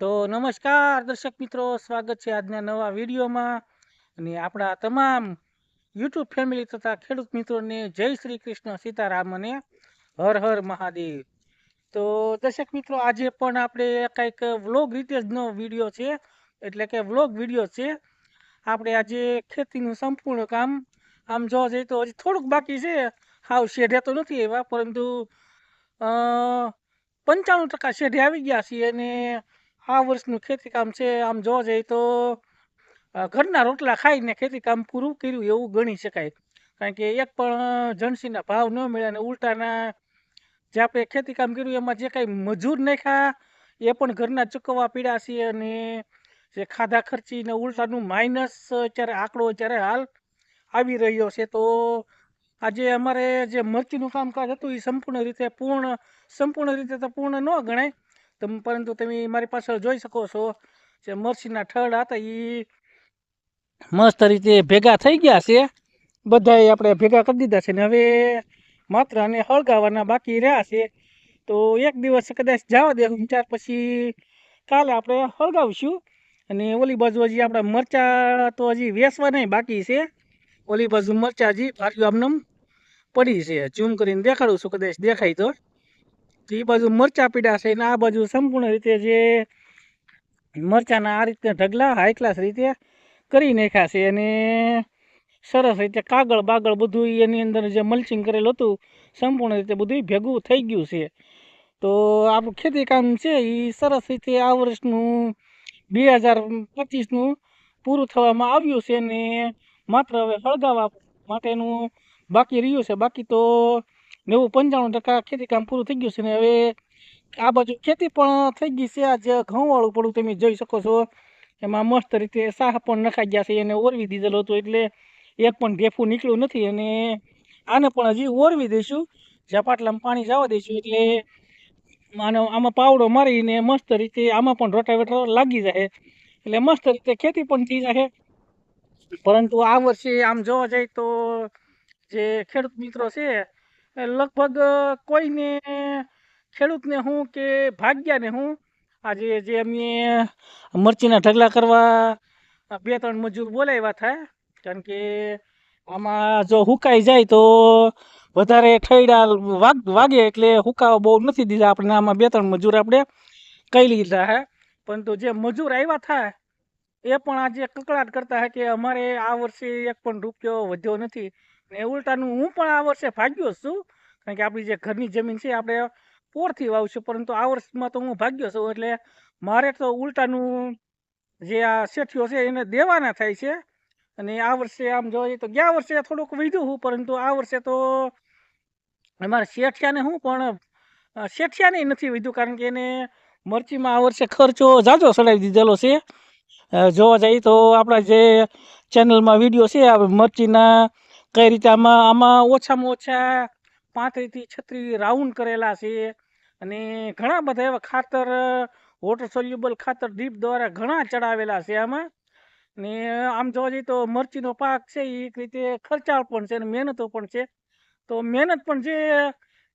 તો નમસ્કાર, દર્શક મિત્રો, સ્વાગત છે આજના નવા વિડીયોમાં. અને આપણા તમામ યુટ્યુબ ફેમિલી તથા ખેડૂત મિત્રોને જય શ્રી કૃષ્ણ સીતારામ અને હર હર મહાદેવ. તો દર્શક મિત્રો, આજે પણ આપણે કંઈક વ્લોગ રીતે જનો વીડિયો છે, એટલે કે વ્લોગ વીડિયો છે. આપણે આજે ખેતીનું સંપૂર્ણ કામ, આમ જોવા જઈએ તો હજી થોડુંક બાકી છે. હાવ શેઢે તો નથી એવા પરંતુ પંચાણું ટકા શેઢે આવી ગયા છીએ અને આ વર્ષનું ખેતીકામ છે, આમ જોવા જઈએ તો ઘરના રોટલા ખાઈને ખેતીકામ પૂરું કર્યું એવું ગણી શકાય. કારણ કે એક પણ જણસીના ભાવ ન મળ્યા અને ઉલટાના જે આપણે ખેતીકામ કર્યું એમાં જે કાંઈ મજૂર નાખ્યા, એ પણ ઘરના ચૂકવવા પીડા છે અને જે ખાધા ખર્ચી ને ઉલટાનું માઇનસ અત્યારે આંકડો અત્યારે હાલ આવી રહ્યો છે. તો આજે અમારે જે મરચીનું કામકાજ હતું એ સંપૂર્ણ રીતે પૂર્ણ, સંપૂર્ણ રીતે તો પૂર્ણ ન ગણાય. તમ પરંતુ તમે મારી પાછળ જોઈ શકો છો જે મરસીના ઠળ હતા એ મસ્ત રીતે ભેગા થઈ ગયા છે. બધાએ આપણે ભેગા કરી દીધા છે ને હવે માત્ર અને હળગાવાના બાકી રહ્યા છે. તો એક દિવસ કદાચ જવા દે ત્યાર પછી કાલે આપણે હળગાવીશું. અને ઓલી બાજુ હજી આપણા મરચા તો હજી વેસવા નહીં બાકી છે. ઓલી બાજુ મરચા હજી ભાર્યું આમનામ પડી છે. ઝૂમ કરીને દેખાડું છું કદાચ દેખાય તો. એ બાજુ મરચા પીડા છે ને આ બાજુ સંપૂર્ણ રીતે જે મરચાના આ રીતે ઢગલા હાઈ ક્લાસ રીતે કરી નાખ્યા છે અને સરસ રીતે કાગળ બાગળ બધું એની અંદર જે મલ્ચિંગ કરેલું હતું, સંપૂર્ણ રીતે બધું ભેગું થઈ ગયું છે. તો આપણું ખેતી કામ છે એ સરસ રીતે આ વર્ષનું બે હજાર પચીસનું પૂરું થવામાં આવ્યું છે ને માત્ર હવે સળગાવવા માટેનું બાકી રહ્યું છે. બાકી તો નેવું પંચાણું ટકા ખેતી કામ પૂરું થઈ ગયું છે ને હવે આ બાજુ ખેતી પણ થઈ ગઈ છે. આ જે ઘઉંવાળું પડું તમે જોઈ શકો છો. એમાં મસ્ત રીતે સાહ પણ નખાઈ ગયા છે એને ઓરવી દીધેલો હતો એટલે એક પણ ઢેફું નીકળ્યું નથી અને આને પણ હજી ઓરવી દઈશું. જ્યાં પાટલામાં પાણી જવા દઈશું એટલે આનો આમાં પાવડો મારીને મસ્ત રીતે આમાં પણ રોટાવેટર લાગી જાય. એટલે મસ્ત રીતે ખેતી પણ થઈ જાય. પરંતુ આ વર્ષે આમ જોવા જાય તો જે ખેડૂત મિત્રો છે લગભગ કોઈને ખેડૂતને હું કે ભાગ્યાને હું આજે જે અમે મરચીના ઢગલા કરવા બે ત્રણ મજૂર બોલાવ્યા થાય, કારણ કે આમાં જો હુકાઈ જાય તો વધારે ઠૈડા વાગ, વાગે એટલે હુકાવા બહુ નથી દીધા. આપણે આમાં બે ત્રણ મજૂર આપણે કહી લીધા હે. પરંતુ જે મજૂર આવ્યા થાય, એ પણ આજે કકડાટ કરતા હે કે અમારે આ વર્ષે એક પણ રૂપિયો વધ્યો નથી. ને ઉલટાનું હું પણ આ વર્ષે ભાગ્યો છું. કારણ કે આપણી જે ઘરની જમીન છે આપણે પોરથી વાવશું, પરંતુ આ વર્ષમાં તો હું ભાગ્યો છું. એટલે મારે તો ઉલટાનું જે આ શેઠીઓ છે એને દેવાના થાય છે. અને આ વર્ષે આમ જોઈએ તો ગયા વર્ષે થોડુંક વધ્યું હું, પરંતુ આ વર્ષે તો અમારે શેઠિયાને હું પણ શેઠિયાને નથી વધ્યું, કારણ કે એને મરચીમાં આ વર્ષે ખર્ચો ઝાઝો ચડાવી દીધેલો છે. જોવા જઈએ તો આપણા જે ચેનલમાં વીડિયો છે, આ મરચીના કઈ રીતે આમાં આમાં ઓછામાં ઓછા પાંત્રીસથી છત્રીસ રાઉન્ડ કરેલા છે. અને ઘણા બધા એવા ખાતર વોટર સોલ્યુબલ ખાતર ડીપ દ્વારા ઘણા ચડાવેલા છે આમાં. ને આમ જોવા જઈએ તો મરચીનો પાક છે એ એક રીતે ખર્ચાળ પણ છે અને મહેનતો પણ છે. તો મહેનત પણ જે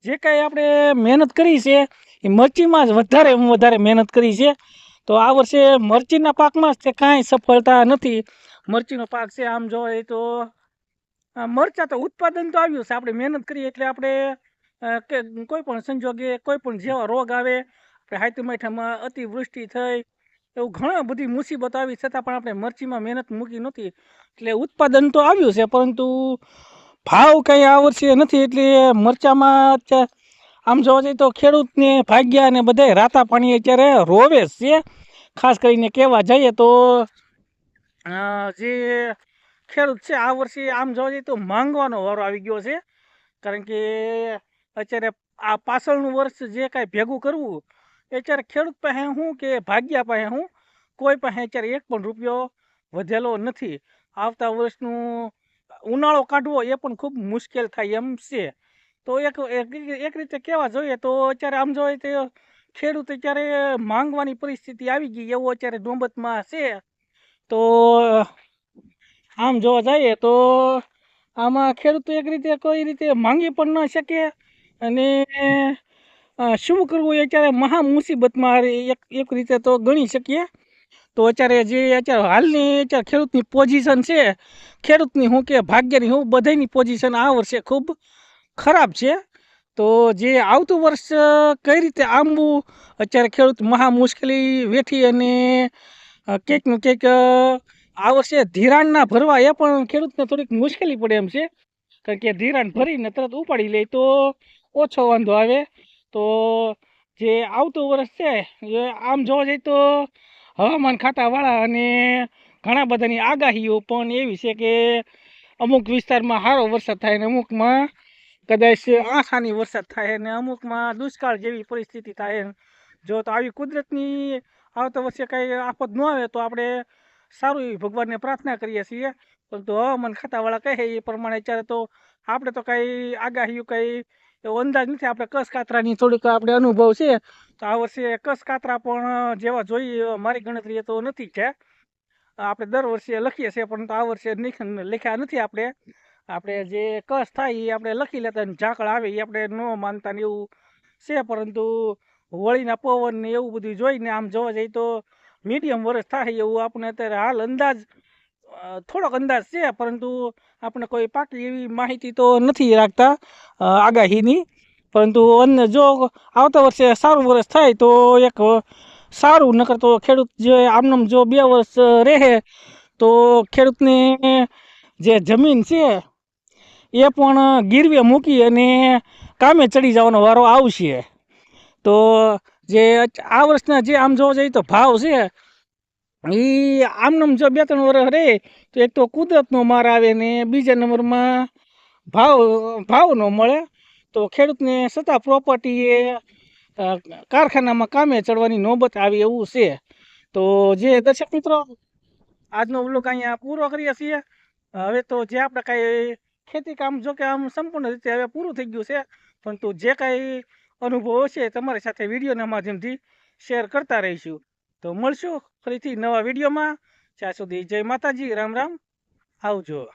જે કાંઈ આપણે મહેનત કરી છે, એ મરચીમાં જ વધારે વધારે મહેનત કરી છે. તો આ વર્ષે મરચીના પાકમાં જ તે કાંઈ સફળતા નથી. મરચીનો પાક છે, આમ જોવા જઈએ તો મરચાં તો ઉત્પાદન તો આવ્યું છે. આપણે મહેનત કરીએ એટલે આપણે કે કોઈ પણ સંજોગે, કોઈ પણ જેવા રોગ આવે, આપણે હાઈતી માઠામાં અતિવૃષ્ટિ થઈ, એવું ઘણા બધી મુસીબત આવી. છતાં પણ આપણે મરચીમાં મહેનત મૂકી નથી. એટલે ઉત્પાદન તો આવ્યું છે, પરંતુ ભાવ કંઈ આ વર્ષે નથી. એટલે મરચામાં આમ જોવા જઈએ તો ખેડૂતને ભાગ્યા અને બધા રાતા પાણી અત્યારે રોવે છે. ખાસ કરીને કહેવા જઈએ તો જે ખેડૂત છે, આ વર્ષે આમ જોવા જઈએ તો માંગવાનો વારો આવી ગયો છે. કારણ કે અત્યારે આ પાછળનું વર્ષ જે કાંઈ ભેગું કરવું, એ અત્યારે ખેડૂત પાસે શું કે ભાગ્યા પાસે શું કોઈ પાસે અત્યારે એક પણ રૂપિયો વધેલો નથી. આવતા વર્ષનું ઉનાળો કાઢવો એ પણ ખૂબ મુશ્કેલ થાય એમ છે. તો એક એક રીતે કહેવા જોઈએ તો અત્યારે આમ જોઈએ તો ખેડૂત અત્યારે માંગવાની પરિસ્થિતિ આવી ગઈ, એવું અત્યારે ડોંબતમાં છે. તો આમ જોવા જઈએ તો આમાં ખેડૂતો એક રીતે કોઈ રીતે માંગી પણ ન શકે અને શું કરવું એ અત્યારે મહા મુસીબતમાં એક એક રીતે તો ગણી શકીએ. તો અત્યારે જે અત્યારે હાલની અત્યારે ખેડૂતની પોઝિશન છે, ખેડૂતની હું કે ભાગ્યની હું બધાની પોઝિશન આ વર્ષે ખૂબ ખરાબ છે. તો જે આવતું વર્ષ કઈ રીતે આંબવું અત્યારે ખેડૂત મહા મુશ્કેલી વેઠી અને કંઈકનું કંઈક આ વર્ષે ધિરાણ ના ભરવા એ પણ ખેડૂતને થોડીક મુશ્કેલી પડે એમ છે. કારણ કે ધિરાણ ભરીને તરત ઉપાડી લે તો ઓછો વાંધો આવે. તો જે આવતું વર્ષ છે, એ આમ જોવા જઈએ તો હવામાન ખાતાવાળા અને ઘણા બધાની આગાહીઓ પણ એવી છે કે અમુક વિસ્તારમાં સારો વરસાદ થાય ને અમુકમાં કદાચ આસાની વરસાદ થાય ને અમુકમાં દુષ્કાળ જેવી પરિસ્થિતિ થાય. જો તો આવી કુદરતની આવતા વર્ષે કાંઈ આફત ન આવે તો આપણે સારું એવી ભગવાનને પ્રાર્થના કરીએ છીએ. પરંતુ હવામાન ખાતાવાળા કહે એ પ્રમાણે અત્યારે તો આપણે તો કાંઈ આગાહીઓ કાંઈ એવો અંદાજ નથી. આપણે કસ કાતરાની થોડીક આપણે અનુભવ છે. તો આ વર્ષે કસ કાતરા પણ જેવા જોઈએ એવા મારી ગણતરીએ તો નથી છે. આપણે દર વર્ષે લખીએ છીએ પરંતુ આ વર્ષે લખ્યા નથી આપણે. આપણે જે કસ થાય એ આપણે લખી લેતા ઝાકળ આવે એ આપણે ન માનતા ને એવું છે. પરંતુ હોળીના પવન ને એવું બધું જોઈને આમ જોવા જઈએ તો મીડિયમ વર્ષ થાય એવું આપણે અત્યારે હાલ અંદાજ થોડોક અંદાજ છે, પરંતુ આપણે કોઈ પાકી એવી માહિતી તો નથી રાખતા આગાહીની. પરંતુ અન્ય જો આવતા વર્ષે સારું વર્ષ થાય તો એક સારું, નકર તો ખેડૂત જે આમનામ જો બે વર્ષ રહે, તો ખેડૂતને જે જમીન છે, એ પણ ગીરવે મૂકી અને કામે ચડી જવાનો વારો આવશે. તો જે આ વર્ષના જે આમ જોવા જઈએ તો ભાવ છે એ આમનામ જો બે ત્રણ વર્ષ રહે તો એક તો કુદરતનો માર આવે ને બીજા નંબરમાં ભાવ ભાવ ન મળે. તો ખેડૂતને છતાં પ્રોપર્ટી એ કારખાનામાં કામે ચડવાની નોબત આવી એવું છે. તો જે દર્શક મિત્રો, આજનો વ્લોગ અહીંયા પૂરો કરીએ છીએ. હવે તો જે આપણે કાંઈ ખેતી કામ જો કે આમ સંપૂર્ણ રીતે હવે પૂરું થઈ ગયું છે, પરંતુ જે કાંઈ અનુભવો છે, તમારી સાથે વિડીયોના માધ્યમથી શેર કરતા રહીશું. તો મળશું ફરીથી નવા વિડીયોમાં. ત્યાં સુધી જય માતાજી, રામ રામ. આવજો.